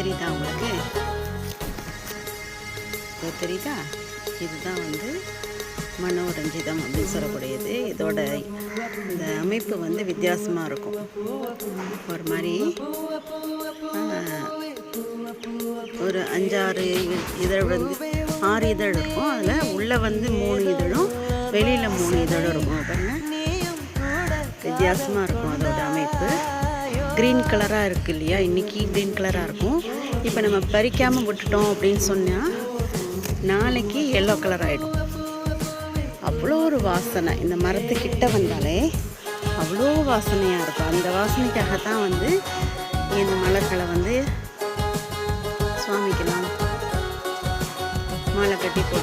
தெரியுதா உங்களுக்கு? இது தெரியுதா? இதுதான் வந்து மனோரஞ்சிதம் அப்படின்னு சொல்லக்கூடியது. இதோட இந்த அமைப்பு வந்து வித்தியாசமாக இருக்கும். ஒரு மாதிரி ஒரு அஞ்சாறு இதழ் வந்து ஆறு இதழ் இருக்கும். அதில் உள்ளே வந்து மூணு இதழும் வெளியில் மூணு இதழும் இருக்கும். அப்படின்னா வித்தியாசமாக இருக்கும் அதோட அமைப்பு. க்ரீன் கலராக இருக்குது இல்லையா? இன்றைக்கி க்ரீன் கலராக இருக்கும். இப்போ நம்ம பறிக்காமல் விட்டுட்டோம் அப்படின்னு சொன்னால் நாளைக்கு எல்லோ கலர் ஆகிடும் அவ்வளோ ஒரு வாசனை. இந்த மரத்துக்கிட்ட வந்தாலே அவ்வளோ வாசனையாக இருக்கும். அந்த வாசனைக்காக தான் வந்து இந்த மலர்களை வந்து சுவாமிக்கெல்லாம் மாலை கட்டி போ